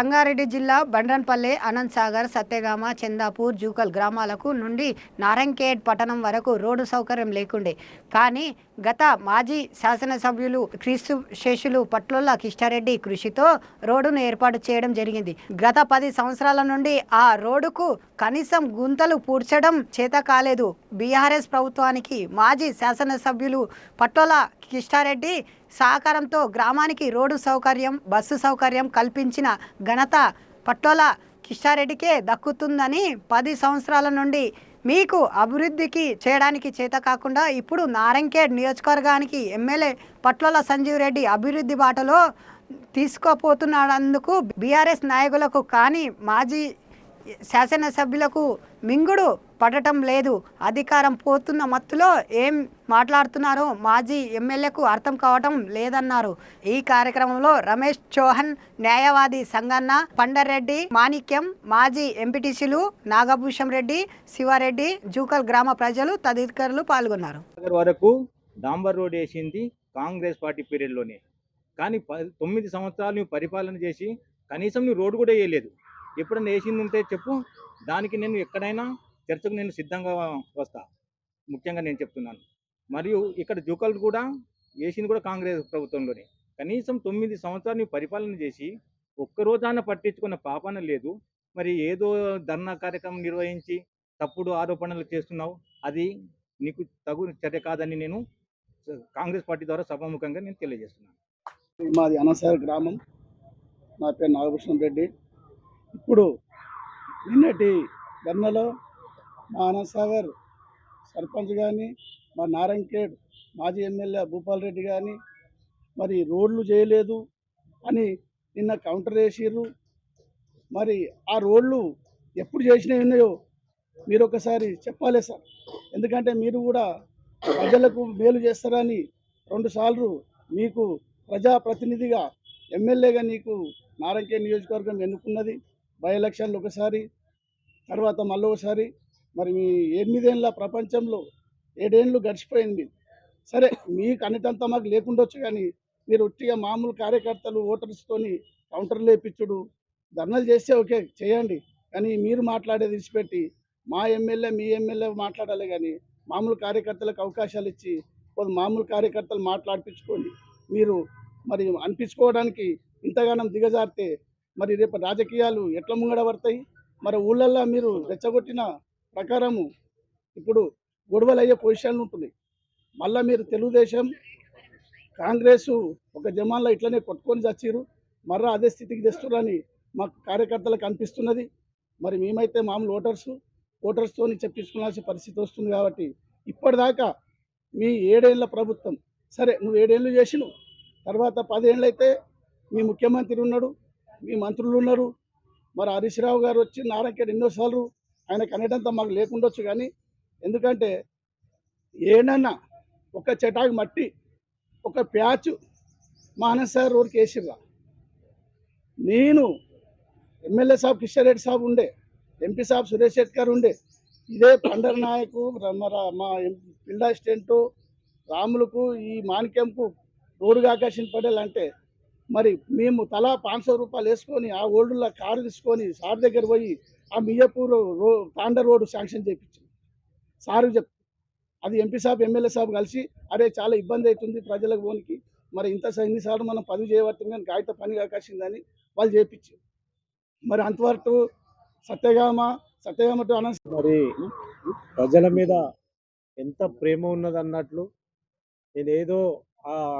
సంగారెడ్డి జిల్లా బండ్రన్పల్లె అనంత్ సాగర్ సత్యగామ చందాపూర్ జూకల్ గ్రామాలకు నుండి నారంకేడ్ పట్టణం వరకు రోడ్డు సౌకర్యం లేకుండే. కానీ గత మాజీ శాసనసభ్యులు క్రీస్తు శేషులు పట్లోల కిష్టారెడ్డి కృషితో రోడ్డును ఏర్పాటు చేయడం జరిగింది. గత పది సంవత్సరాల నుండి ఆ రోడ్డుకు కనీసం గుంతలు పూడ్చడం చేత కాలేదు. బీఆర్ఎస్ ప్రభుత్వానికి మాజీ శాసనసభ్యులు పట్లోల కిష్టారెడ్డి సహకారంతో గ్రామానికి రోడ్డు సౌకర్యం బస్సు సౌకర్యం కల్పించిన ఘనత పట్టోల కిష్టారెడ్డికే దక్కుతుందని పది సంవత్సరాల నుండి మీకు అభివృద్ధికి చేయడానికి చేత కాకుండా ఇప్పుడు నారంకేడ్ నియోజకవర్గానికి ఎమ్మెల్యే పట్లోల సంజీవ్ రెడ్డి అభివృద్ధి బాటలో తీసుకోపోతున్నందుకు బీఆర్ఎస్ నాయకులకు కానీ మాజీ శాసనసభ్యులకు మింగుడు పడటం లేదు. అధికారం పోతున్న మత్తులో ఏం మాట్లాడుతున్నారో మాజీ ఎమ్మెల్యేకు అర్థం కావటం లేదన్నారు. ఈ కార్యక్రమంలో రమేష్ చౌహాన్ న్యాయవాది సంగన్న పండరెడ్డి మాణిక్యం మాజీ ఎంపీటీసీలు నాగభూషం రెడ్డి శివారెడ్డి జూకల్ గ్రామ ప్రజలు తదితరులు పాల్గొన్నారు. వరకు డాంబర్ రోడ్ వేసింది కాంగ్రెస్ పార్టీ పీరియడ్లోనే. కానీ తొమ్మిది సంవత్సరాలు పరిపాలన చేసి కనీసం నువ్వు రోడ్డు కూడా వేయలేదు. ఎప్పుడైనా వేసింది ఉంటే చెప్పు. దానికి నేను ఎక్కడైనా చర్చకు నేను సిద్ధంగా వస్తా. ముఖ్యంగా నేను చెప్తున్నాను. మరియు ఇక్కడ జూకల్ కూడా వేసింది కూడా కాంగ్రెస్ ప్రభుత్వంలోనే. కనీసం తొమ్మిది సంవత్సరాలు పరిపాలన చేసి ఒక్క రోజాన పట్టించుకున్న పాపన లేదు. మరి ఏదో ధర్నా కార్యక్రమం నిర్వహించి తప్పుడు ఆరోపణలు చేస్తున్నావు. అది నీకు తగు చర్య కాదని నేను కాంగ్రెస్ పార్టీ ద్వారా సభాముఖంగా నేను తెలియజేస్తున్నాను. మాది అనసాగర్ గ్రామం. నా పేరు నాగభూషణం రెడ్డి. ఇప్పుడు నిన్నటి ధర్నలో మా అనసాగర్ సర్పంచ్ కానీ మా నారంకేడ్ మాజీ ఎమ్మెల్యే భూపాల్ రెడ్డి కానీ మరి రోడ్లు చేయలేదు అని నిన్న కౌంటర్ వేసిర్రు. మరి ఆ రోడ్లు ఎప్పుడు చేసినవి ఉన్నాయో మీరు ఒకసారి చెప్పాలి సార్. ఎందుకంటే మీరు కూడా ప్రజలకు మేలు చేస్తారని రెండుసార్లు మీకు ప్రజాప్రతినిధిగా ఎమ్మెల్యేగా నీకు నారంకే నియోజకవర్గం ఎన్నుకున్నది. బై ఎలక్షన్లు ఒకసారి తర్వాత మళ్ళీ ఒకసారి. మరి మీ ఎనిమిదేళ్ళ ప్రపంచంలో ఏడేళ్ళు గడిచిపోయింది. సరే మీకు అన్నిటంతా మాకు లేకుండొచ్చు కానీ మీరు ఉట్టిగా మామూలు కార్యకర్తలు ఓటర్స్తోని కౌంటర్లు లేపించుడు ధర్నాలు చేస్తే ఓకే చేయండి. కానీ మీరు మాట్లాడేది విడిచిపెట్టి మా ఎమ్మెల్యే మీ ఎమ్మెల్యే మాట్లాడాలి కానీ మామూలు కార్యకర్తలకు అవకాశాలు ఇచ్చి కొంత మామూలు కార్యకర్తలు మాట్లాడిపించుకోండి మీరు మరి అనిపించుకోవడానికి ఇంతగానం దిగజారితే మరి రేపు రాజకీయాలు ఎట్లా ముంగడబడతాయి మరి ఊళ్ళల్లో మీరు రెచ్చగొట్టిన ప్రకారము ఇప్పుడు గొడవలు అయ్యే పొజిషన్లు ఉంటుంది మళ్ళీ మీరు తెలుగుదేశం కాంగ్రెస్ ఒక జమాన్లో ఇట్లనే కొట్టుకొని చచ్చిరు మర్రా అదే స్థితికి తెస్తున్నారని మా కార్యకర్తలకు అనిపిస్తున్నది. మరి మేమైతే మామూలు ఓటర్స్ ఓటర్స్తో చెప్పించుకోవాల్సిన పరిస్థితి వస్తుంది కాబట్టి ఇప్పటిదాకా మీ ఏడేళ్ళ ప్రభుత్వం సరే నువ్వు ఏడేళ్ళు చేసినావు తర్వాత పదేళ్ళు అయితే మీ ముఖ్యమంత్రి ఉన్నాడు మీ మంత్రులు ఉన్నారు. మరి హరీష్ రావు గారు వచ్చి నారాయణ ఎన్నోసార్లు ఆయనకు అనేటంత మాకు లేకుండొచ్చు కానీ ఎందుకంటే ఏనన్నా ఒక చెటాకు మట్టి ఒక ప్యాచ్ మానస్ సార్ రోడ్కి వేసిర్రా. నేను ఎమ్మెల్యే సాబ్ కిషన్ రెడ్డి సాబ్ ఉండే ఎంపీ సాబ్ సురేష్ శెట్కర్ ఉండే ఇదే పండర్ నాయకు మా పిల్లా స్టెంటు రాములకు ఈ మాణిక్యంకు రోడ్డు ఆకాశం పడేలు అంటే మరి మేము తలా పాంచ రూపాయలు వేసుకొని ఆ ఓల్డ్లో కారు తీసుకొని సార్ దగ్గర పోయి ఆ మియపూర్ రో తాండ రోడ్డు శాంక్షన్ చేయించు సార్ చెప్ అది ఎంపీ సాబ్ ఎమ్మెల్యే సాబ్ కలిసి అరే చాలా ఇబ్బంది అవుతుంది ప్రజలకు పోనికి. మరి ఇంత ఎన్నిసార్లు మనం పని చేయబట్టింది కానీ కాగిత పని కాకాసిందని వాళ్ళు చేయించారు మరి అంతవరకు సత్యగామ సత్యగామ టు అనంత మరి ప్రజల మీద ఎంత ప్రేమ ఉన్నది అన్నట్లు నేను ఏదో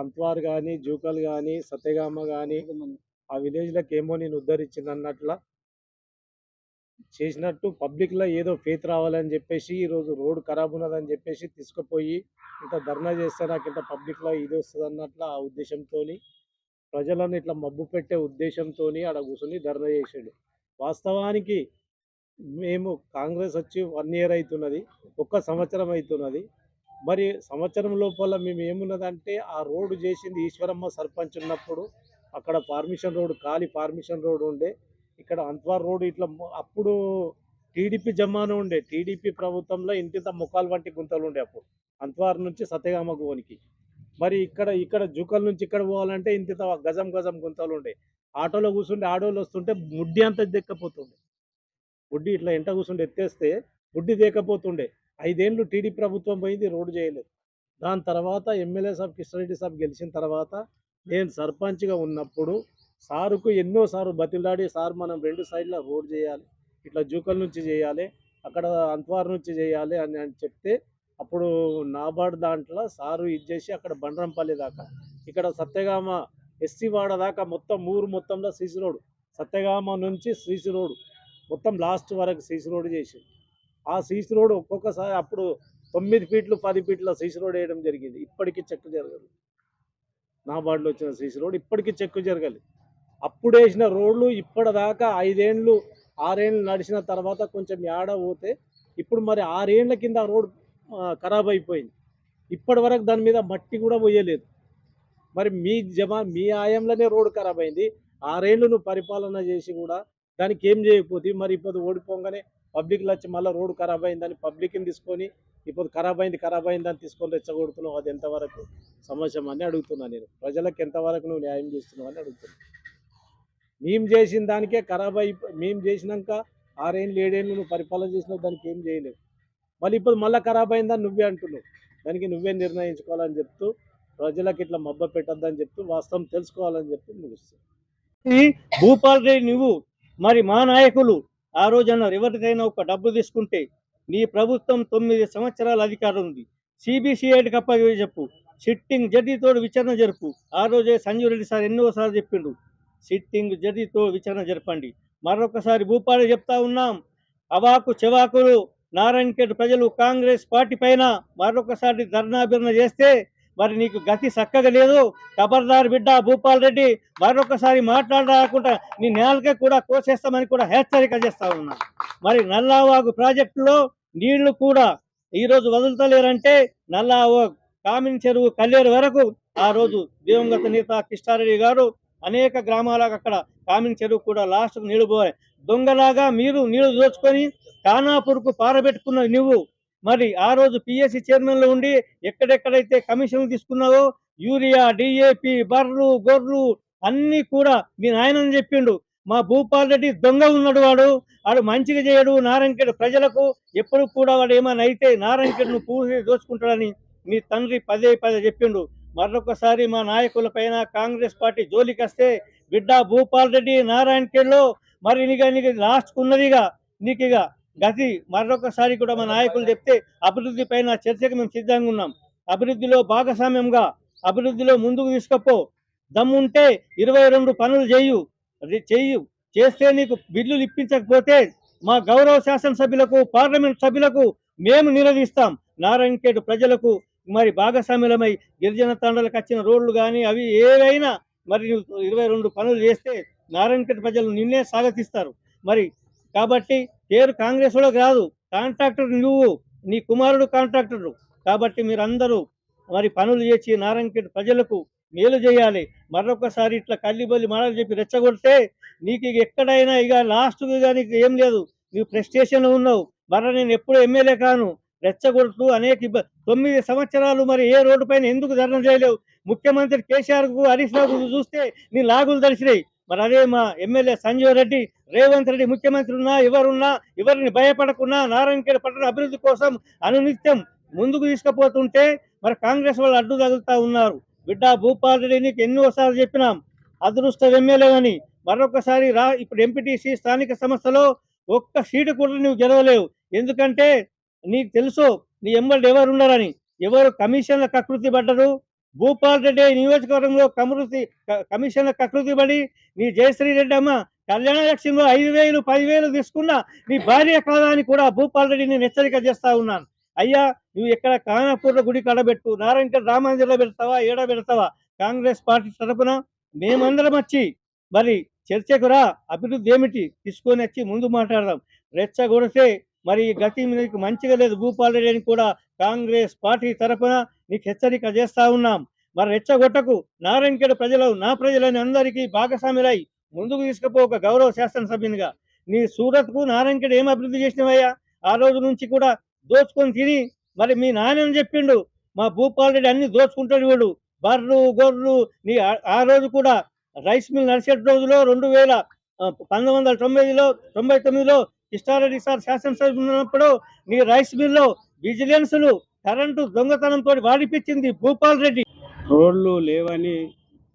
అంత్వార్ కానీ జూకల్ కానీ సత్యగామ కానీ ఆ విలేజ్లకు ఏమో నేను ఉద్ధరించిన అన్నట్ల చేసినట్టు పబ్లిక్లో ఏదో ఫేత్ రావాలని చెప్పేసి ఈరోజు రోడ్ ఖరాబ్ ఉన్నదని చెప్పేసి తీసుకుపోయి ఇంత ధర్నా చేస్తే నాకు ఇంత పబ్లిక్లో ఇది వస్తుంది అన్నట్ల ఆ ఉద్దేశంతో ప్రజలను ఇట్లా మబ్బు పెట్టే ఉద్దేశంతో ఆడ కూర్చొని ధర్నా చేసాడు. వాస్తవానికి మేము కాంగ్రెస్ వచ్చి వన్ ఇయర్ అవుతున్నది ఒక్క సంవత్సరం అవుతున్నది. మరి సంవత్సరం లోపల మేము ఏమున్నదంటే ఆ రోడ్డు చేసింది ఈశ్వరమ్మ సర్పంచ్ ఉన్నప్పుడు అక్కడ పర్మిషన్ రోడ్ ఖాళీ పర్మిషన్ రోడ్ ఉండే. ఇక్కడ అంత్వార్ రోడ్ ఇట్లా అప్పుడు టీడీపీ జమాను ఉండే. టీడీపీ ప్రభుత్వంలో ఇంటింత ముఖాలు వంటి గుంతలు ఉండే అప్పుడు. అంత్వార్ నుంచి సత్యగామ గోనికి మరి ఇక్కడ ఇక్కడ జుకల్ నుంచి ఇక్కడ పోవాలంటే ఇంతింత గజం గజం గుంతలు ఉండే. ఆటోలో కూర్చుంటే ఆడోళ్ళు వస్తుంటే ముడ్డి అంత దెక్కపోతుండే ముడ్డి ఇట్లా ఎంట కూర్చుంటే ఎత్తేస్తే ముడ్డి దేకపోతుండే ఐదేళ్ళు టీడీ ప్రభుత్వం పోయింది రోడ్డు చేయలేదు. దాని తర్వాత ఎమ్మెల్యే సాబ్ కిషన్రెడ్డి సాబ్ గెలిచిన తర్వాత నేను సర్పంచ్గా ఉన్నప్పుడు సారుకు ఎన్నోసార్లు బతిలాడి సార్ మనం రెండు సైడ్ల రోడ్ చేయాలి ఇట్లా జూకల్ నుంచి చేయాలి అక్కడ అంత్వార్ నుంచి చేయాలి అని అని చెప్తే అప్పుడు నాబార్డ్ దాంట్లో సారు ఇది చేసి అక్కడ బండ్రంపల్లి దాకా ఇక్కడ సత్యగామ ఎస్సీవాడ దాకా మొత్తం ఊరు మొత్తంలో సీసీ రోడ్ సత్యగామ నుంచి సీసీ రోడ్ మొత్తం లాస్ట్ వరకు సీసీ రోడ్ చేసింది ఆ సీసీ రోడ్ ఒక్కొక్కసారి అప్పుడు తొమ్మిది ఫీట్లు పది ఫీట్ల సీసీ రోడ్ వేయడం జరిగింది. ఇప్పటికీ చెక్ జరగదు. నాబార్డులో వచ్చిన సీసీ రోడ్ ఇప్పటికీ చెక్ జరగాలి అప్పుడు వేసిన రోడ్లు ఇప్పటిదాకా ఐదేండ్లు ఆరేండ్లు నడిచిన తర్వాత కొంచెం ఏడ పోతే ఇప్పుడు మరి ఆరేండ్ల కింద ఆ రోడ్ ఖరాబ్ అయిపోయింది. ఇప్పటి వరకు దాని మీద మట్టి కూడా పోయలేదు. మరి మీ జమా మీ ఆయంలోనే రోడ్డు ఖరాబ్ అయింది. ఆరేళ్ళు నువ్వు పరిపాలన చేసి కూడా దానికి ఏం చేయకపోతే మరి ఇప్పుడు ఓడిపోగానే పబ్లిక్లో వచ్చి మళ్ళీ రోడ్డు ఖరాబ్ అయిందని పబ్లిక్ని తీసుకొని ఇప్పుడు ఖరాబ్ అయింది ఖరాబ్ అయిందని తీసుకొని రెచ్చగొడుతున్నావు అది ఎంతవరకు సమస్య అని అడుగుతున్నాను నేను. ప్రజలకు ఎంతవరకు నువ్వు న్యాయం చేస్తున్నావు అని అడుగుతున్నాను మేము చేసిన దానికే ఖరాబ్ అయి మేము చేసినాక ఆరేళ్ళు ఏడేళ్ళు నువ్వు పరిపాలన చేసినావు దానికి ఏం చేయలేవు. మళ్ళీ ఇప్పుడు మళ్ళీ ఖరాబ్ అయిందని నువ్వే అంటున్నావు. దానికి నువ్వే నిర్ణయించుకోవాలని చెప్తూ ప్రజలకు ఇట్లా మబ్బ పెట్టొద్దని చెప్తూ వాస్తవం తెలుసుకోవాలని చెప్పి ముగిస్తాను ఈ భూపాల్ రెడ్డి నువ్వు మరి మా నాయకులు ఆ రోజున ఎవరికైనా ఒక డబ్బు తీసుకుంటే నీ ప్రభుత్వం తొమ్మిది సంవత్సరాల అధికారం ఉంది. సిబిసిఐడికి అప్పగి చెప్పు. సిట్టింగ్ జడ్జితో విచారణ జరుపు. ఆ రోజే సంజీవ్ రెడ్డి సార్ ఎన్నోసార్లు చెప్పిండు. సిట్టింగ్ జడ్జితో విచారణ జరపండి. మరొకసారి భూపాలు చెప్తా ఉన్నాం. అవాకు చెవాకులు. నారాయణఖేడ్ ప్రజలు కాంగ్రెస్ పార్టీ పైన మరొకసారి ధర్నాభిరణ చేస్తే మరి నీకు గతి చక్కగా లేదు. ఖబర్దార్ బిడ్డ భూపాల్ రెడ్డి మరొకసారి మాట్లాడరాకుండా నీ నేలకే కూడా కోసేస్తామని కూడా హెచ్చరిక చేస్తా ఉన్నా. మరి నల్లావాగు ప్రాజెక్టులో నీళ్ళు కూడా ఈ రోజు వదులుతలేరంటే నల్లావాగు కామిన్ చెరువు కల్లేరు వరకు ఆ రోజు దివంగత నేత కిష్టారెడ్డి గారు అనేక గ్రామాలకు అక్కడ కామిన్ చెరువు కూడా లాస్ట్ నీళ్ళు పోయాయి. దొంగలాగా మీరు నీళ్ళు దోచుకొని కానాపూర్కు పారబెట్టుకున్న నువ్వు మరి ఆ రోజు పిఎస్సి చైర్మన్లో ఉండి ఎక్కడెక్కడైతే కమిషన్ తీసుకున్నావో యూరియా డిఏపి బర్రు గొర్రు అన్ని కూడా మీ నాయనని చెప్పిండు. మా భూపాల్ రెడ్డి దొంగ ఉన్నాడు వాడు. వాడు మంచిగా చేయడు. నారాయణకేడు ప్రజలకు ఎప్పుడు కూడా వాడు ఏమైనా అయితే నారాయణకేడును పూసి దోచుకుంటాడని మీ తండ్రి పదే పదే చెప్పిండు. మరొకసారి మా నాయకుల పైన కాంగ్రెస్ పార్టీ జోలికి వస్తే బిడ్డ భూపాల్ రెడ్డి నారాయణకేడ్లో మరి నీకు నీకు లాస్ట్ ఉన్నదిగా నీకు ఇక గతి మరొకసారి కూడా మా నాయకులు చెప్తే అభివృద్ధి పైన చర్చకు మేము సిద్ధంగా ఉన్నాం. అభివృద్ధిలో భాగస్వామ్యంగా అభివృద్ధిలో ముందుకు తీసుకపో. దమ్ముంటే ఇరవై రెండు పనులు చేయు. అది చెయ్యు చేస్తే నీకు బిల్లులు ఇప్పించకపోతే మా గౌరవ శాసనసభ్యులకు పార్లమెంట్ సభ్యులకు మేము నిలదీస్తాం. నారాయణఖేడ్ ప్రజలకు మరి భాగస్వామ్యులమై గిరిజన తండ్రులకు వచ్చిన రోడ్లు కానీ అవి ఏవైనా మరి ఇరవై రెండు పనులు చేస్తే నారాయణఖేడ్ ప్రజలు నిన్నే స్వాగతిస్తారు. మరి కాబట్టి పేరు కాంగ్రెస్లో కాదు కాంట్రాక్టర్ నువ్వు నీ కుమారుడు కాంట్రాక్టర్. కాబట్టి మీరందరూ మరి పనులు చేసి నారాయణఖేడ్ ప్రజలకు మేలు చేయాలి. మరొకసారి ఇట్లా కల్లిబల్లి మాటలు చెప్పి రెచ్చగొడితే నీకు ఇక ఎక్కడైనా ఇక లాస్ట్ నీకు ఏం లేదు. నువ్వు ప్రెస్టేషన్ ఉన్నావు. మరి నేను ఎప్పుడు ఎమ్మెల్యే కాను. రెచ్చగొడుతూ అనేక తొమ్మిది సంవత్సరాలు మరి ఏ రోడ్డు పైన ఎందుకు ధర్నా చేయలేవు? ముఖ్యమంత్రి కేసీఆర్కు హరీష్ రావు చూస్తే నీ లాగులు దర్శినాయి మరి అదే మా ఎమ్మెల్యే సంజీవ్ రెడ్డి రేవంత్ రెడ్డి ముఖ్యమంత్రి ఉన్నా ఎవరున్నా ఎవరిని భయపడకున్నా నారాయణఖేడ్ పట్టణ అభివృద్ధి కోసం అనునిత్యం ముందుకు తీసుకుపోతుంటే మరి కాంగ్రెస్ వాళ్ళు అడ్డు తగులుతా ఉన్నారు. బిడ్డ భూపాల్ రెడ్డి నీకు ఎన్నోసార్లు చెప్పినాం అదృష్ట ఎమ్మెల్యేవని మరొకసారి రా ఇప్పుడు ఎంపీటీసీ స్థానిక సంస్థలో ఒక్క సీటు కూడా నువ్వు గెలవలేవు. ఎందుకంటే నీకు తెలుసు నీ ఎమ్మెల్యే ఎవరు ఉన్నారని ఎవరు కమిషన్ల కకృతి పడ్డరు భూపాల్ రెడ్డి నియోజకవర్గంలో కమృతి కమిషన్ల కకృతి పడి నీ జయశ్రీ రెడ్డి అమ్మ కళ్యాణ లక్ష్యంలో ఐదు వేలు పదివేలు తీసుకున్న నీ భార్య కాదని కూడా భూపాల్ రెడ్డిని హెచ్చరిక చేస్తా ఉన్నాను. అయ్యా నువ్వు ఎక్కడ కానాపూర్ల గుడి కడబెట్టు నారాయణ రామ మందిర్లో పెడతావా ఏడ పెడతావా? కాంగ్రెస్ పార్టీ తరపున మేమందరం వచ్చి మరి చర్చకు రా అభివృద్ధి ఏమిటి? తీసుకొని వచ్చి ముందు మాట్లాడదాం. రెచ్చగొడితే మరి ఈ గతి మీద మంచిగా లేదు భూపాల్ రెడ్డి అని కూడా కాంగ్రెస్ పార్టీ తరపున మీకు హెచ్చరిక చేస్తా ఉన్నాం. మరి రెచ్చగొట్టకు. నారాయణఖేడ్ ప్రజలు నా ప్రజలని అందరికీ భాగస్వాములై ముందుకు తీసుకుపో ఒక గౌరవ శాసనసభ్యునిగా. నీ సూరత్కు నారాయణఖేడ్ ఏం అభివృద్ధి చేసినవయ్యా? ఆ రోజు నుంచి కూడా దోచుకొని తిని మరి మీ నాయనని చెప్పిండు. మా భూపాల్ రెడ్డి అన్ని దోచుకుంటాడు వీడు. బర్రు గొర్రెలు నీ ఆ- రోజు కూడా రైస్ మిల్ నడిచే రోజులో రెండు వేల పంతొమ్మిది వందల తొంభైలో తొంభై తొమ్మిదిలో కిష్టారెడ్డి సార్ శాసనసభ ఉన్నప్పుడు నీ రైస్ మిల్లో విజిలెన్స్లు కరెంటు దొంగతనంతో వాడిపించింది భూపాల్ రెడ్డి. రోడ్లు లేవని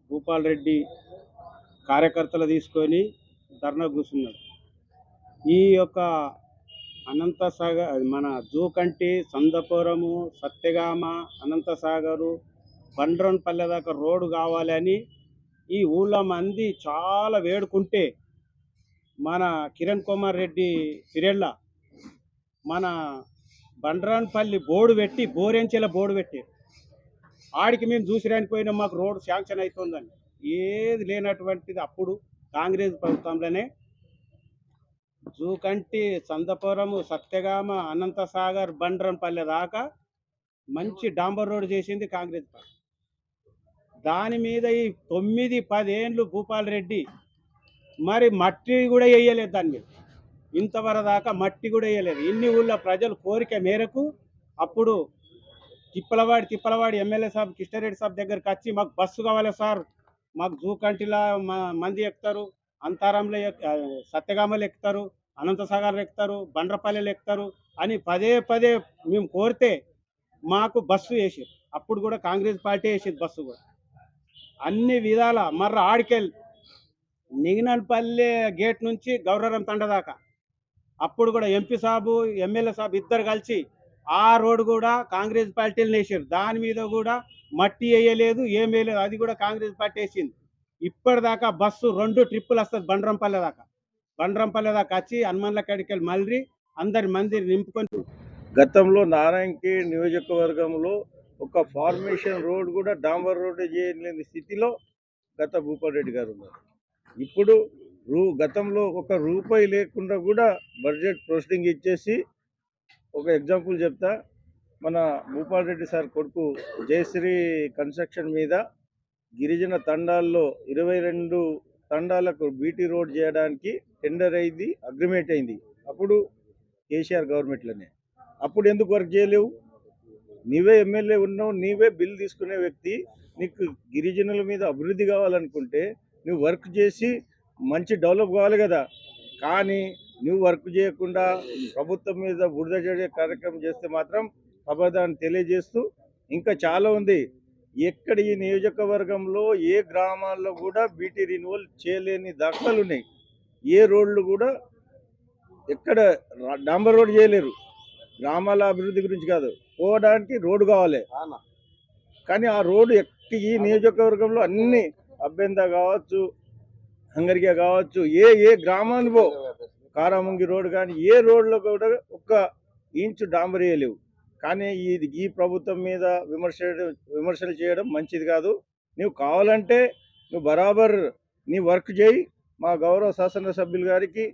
భూపాల్ రెడ్డి కార్యకర్తలు తీసుకొని ధర్నా కూర్చున్నాడు. ఈ యొక్క అనంత సాగర్ అది మన జూకంటి సందపురము సత్యగామ అనంత సాగరు బండ్రన్పల్లె దాకా రోడ్డు కావాలని ఈ ఊళ్ళో మంది చాలా వేడుకుంటే మన కిరణ్ కుమార్ రెడ్డి పిరెళ్ళ మన బండరాన్పల్లి బోర్డు పెట్టి బోరెంచెల బోర్డు పెట్టి ఆడికి మేము చూసిరాని పోయినా మాకు రోడ్డు శాంక్షన్ అవుతుందని ఏది లేనటువంటిది అప్పుడు కాంగ్రెస్ ప్రభుత్వంలోనే. జూకంటి సందపురము సత్యగామ అనంతసాగర్ బండ్రంపల్లె దాకా మంచి డాంబర్ రోడ్ చేసింది కాంగ్రెస్ పార్టీ. దాని మీద ఈ తొమ్మిది పదేండ్లు భూపాల్ రెడ్డి మరి మట్టి కూడా వేయలేదు దాని మీద. ఇంతవర దాకా మట్టి కూడా వేయలేదు. ఇన్ని ఊళ్ళో ప్రజలు కోరిక మేరకు అప్పుడు తిప్పలవాడి తిప్పలవాడి ఎమ్మెల్యే సాబ్ కిష్టారెడ్డి సాబ్ దగ్గరికి వచ్చి మాకు బస్సు కావాలి సార్ మాకు జూకంటిలా మ- మంది ఎక్కుతారు అంతారంలో సత్యగామలు ఎక్కుతారు అనంతసాగర్లు ఎక్కుతారు బండ్రపల్లెలు ఎక్కుతారు అని పదే పదే మేము కోరితే మాకు బస్సు వేసారు. అప్పుడు కూడా కాంగ్రెస్ పార్టీ వేసేది బస్సు కూడా. అన్ని విధాల మర్ర ఆడికెళ్ళి నిగినల్పల్లి గేట్ నుంచి గౌరవం తండ దాకా అప్పుడు కూడా ఎంపీ సాబు ఎమ్మెల్యే సాబు ఇద్దరు కలిసి ఆ రోడ్డు కూడా కాంగ్రెస్ పార్టీలు వేసారు దాని మీద కూడా మట్టి వేయలేదు ఏం వేయలేదు. అది కూడా కాంగ్రెస్ పార్టీ వేసింది. ఇప్పటిదాకా బస్సు రెండు ట్రిప్పులు వస్తుంది బండ్రంపల్లె దాకా. బండ్రంపల్లె దాకా వచ్చి హనుమన్ల కాడికి వెళ్ళి మళ్ళీ అందరి మంది నింపుకొని గతంలో నారాయణకి నియోజకవర్గంలో ఒక ఫార్మేషన్ రోడ్ కూడా డాంబర్ రోడ్డు చేయలేని స్థితిలో గత భూపాల్ రెడ్డి గారు ఉన్నారు. ఇప్పుడు రూ గతంలో ఒక రూపాయి లేకుండా కూడా బడ్జెట్ ప్రొసీడింగ్ ఇచ్చేసి ఒక ఎగ్జాంపుల్ చెప్తా. మన భూపాల్ రెడ్డి సార్ కొడుకు జయశ్రీ కన్స్ట్రక్షన్ మీద గిరిజన తండాల్లో ఇరవై రెండు తండాలకు బీటీ రోడ్ చేయడానికి టెండర్ అయింది అగ్రిమెంట్ అయింది. అప్పుడు కేసీఆర్ గవర్నమెంట్లోనే. అప్పుడు ఎందుకు వర్క్ చేయలేవు? నీవే ఎమ్మెల్యే ఉన్నావు నీవే బిల్ తీసుకునే వ్యక్తి నీకు గిరిజనుల మీద అభివృద్ధి కావాలనుకుంటే నువ్వు వర్క్ చేసి మంచి డెవలప్ కావాలి కదా. కానీ నువ్వు వర్క్ చేయకుండా ప్రభుత్వం మీద బురద చడే కార్యక్రమం చేస్తే మాత్రం అబద్ధాన్ని తెలియజేస్తూ ఇంకా చాలా ఉంది. ఎక్కడ ఈ నియోజకవర్గంలో ఏ గ్రామాల్లో కూడా బీటీ రిన్యూవల్ చేయలేని దాఖలాలు ఉన్నాయి. ఏ రోడ్లు కూడా ఎక్కడ డాంబర్ రోడ్ చేయలేరు. గ్రామాల అభివృద్ధి గురించి కాదు. పోవడానికి రోడ్డు కావాలి. కానీ ఆ రోడ్డు ఈ నియోజకవర్గంలో అన్ని అభ్యంత కావచ్చు హంగరిగా కావచ్చు ఏ ఏ గ్రామాన్ని పో కారామంగి రోడ్ కానీ ఏ రోడ్లో కూడా ఒక్క ఇంచు డాంబరేయలేవు కానీ ఇది ఈ ప్రభుత్వం మీద విమర్శ విమర్శలు చేయడం మంచిది కాదు. నువ్వు కావాలంటే నువ్వు బరాబర్ నీ వర్క్ చేయి. మా గౌరవ శాసనసభ్యులు గారికి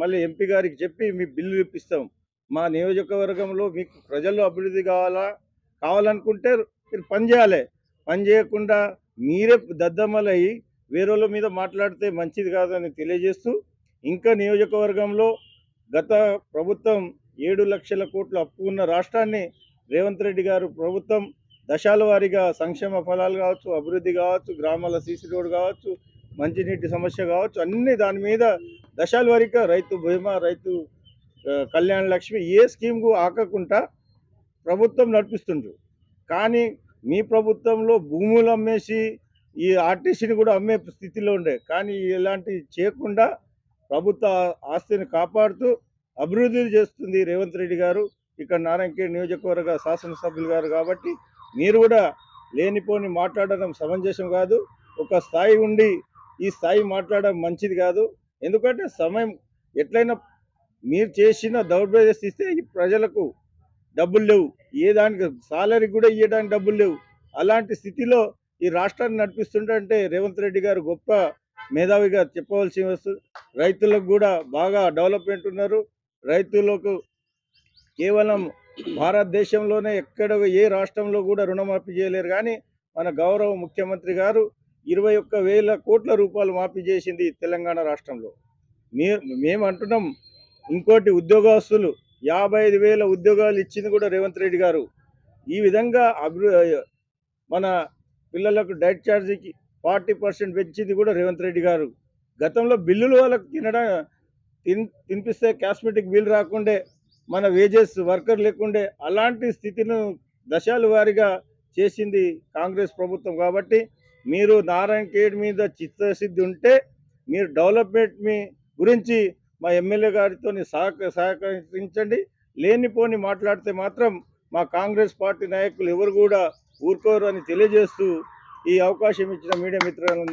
మళ్ళీ ఎంపీ గారికి చెప్పి మీ బిల్లు ఇప్పిస్తాం. మా నియోజకవర్గంలో మీకు ప్రజల్లో అభివృద్ధి కావాలా కావాలనుకుంటే మీరు పని చేయాలి. పని చేయకుండా మీరే దద్దమ్మలయ్యి వేరేల మీద మాట్లాడితే మంచిది కాదని తెలియజేస్తూ ఇంకా నియోజకవర్గంలో గత ప్రభుత్వం ఏడు లక్షల కోట్ల అప్పు ఉన్న రాష్ట్రాన్ని రేవంత్ రెడ్డి గారు ప్రభుత్వం దశాల వారీగా సంక్షేమ ఫలాలు కావచ్చు అభివృద్ధి కావచ్చు గ్రామాల సీసీ రోడ్ కావచ్చు మంచినీటి సమస్య కావచ్చు అన్ని దాని మీద దశాల వారీగా రైతు బీమా రైతు కళ్యాణ లక్ష్మి ఏ స్కీమ్కు ఆకకుండా ప్రభుత్వం నడిపిస్తుండ్రు. కానీ మీ ప్రభుత్వంలో భూములు అమ్మేసి ఈ ఆర్టీసీని కూడా అమ్మే స్థితిలో ఉండే. కానీ ఇలాంటివి చేయకుండా ప్రభుత్వ ఆస్తిని కాపాడుతూ అభివృద్ధి చేస్తుంది రేవంత్ రెడ్డి గారు. ఇక్కడ నారాయణఖేడ్ నియోజకవర్గ శాసనసభ్యులు గారు కాబట్టి మీరు కూడా లేనిపోని మాట్లాడడం సమంజసం కాదు. ఒక స్థాయి ఉండి ఈ స్థాయి మాట్లాడడం మంచిది కాదు. ఎందుకంటే సమయం ఎట్లయినా మీరు చేసిన దౌర్భాగ్య స్థితి ఈ ప్రజలకు డబ్బులు లేవు. ఏ దానికి సాలరీ కూడా ఇవ్వడానికి డబ్బులు లేవు. అలాంటి స్థితిలో ఈ రాష్ట్రాన్ని నడిపిస్తుంటే రేవంత్ రెడ్డి గారు గొప్ప మేధావిగా చెప్పవలసి వస్తుంది రైతులకు కూడా బాగా డెవలప్మెంట్ ఉన్నారు. రైతులకు కేవలం భారతదేశంలోనే ఎక్కడ ఏ రాష్ట్రంలో కూడా రుణమాఫీ చేయలేరు. కానీ మన గౌరవ ముఖ్యమంత్రి గారు ఇరవై ఒక్క వేల కోట్ల రూపాయలు మాఫీ చేసింది తెలంగాణ రాష్ట్రంలో. మే మేము అంటున్నాం ఇంకోటి ఉద్యోగస్తులు యాభై ఐదు వేల ఉద్యోగాలు ఇచ్చింది కూడా రేవంత్ రెడ్డి గారు. ఈ విధంగా అభివృ మన పిల్లలకు డైట్ ఛార్జీకి ఫార్టీ పర్సెంట్ పెంచింది కూడా రేవంత్ రెడ్డి గారు. గతంలో బిల్లులు వాళ్ళకు తినడం తిన్ తినిపిస్తే కాస్మెటిక్ బిల్ రాకుండే మన వేజెస్ వర్కర్ లేకుండే అలాంటి స్థితిని దశాలు వారీగా చేసింది కాంగ్రెస్ ప్రభుత్వం కాబట్టి మీరు నారాయణ ఖేడ్ మీద చిత్తశుద్ధి ఉంటే మీరు డెవలప్మెంట్ మీ గురించి మా ఎమ్మెల్యే గారితో సహక సహకరించండి. లేనిపోని మాట్లాడితే మాత్రం మా కాంగ్రెస్ పార్టీ నాయకులు ఎవరు కూడా ఊరుకోరు అని తెలియజేస్తూ ఈ అవకాశం ఇచ్చిన మీడియా మిత్రులందరికీ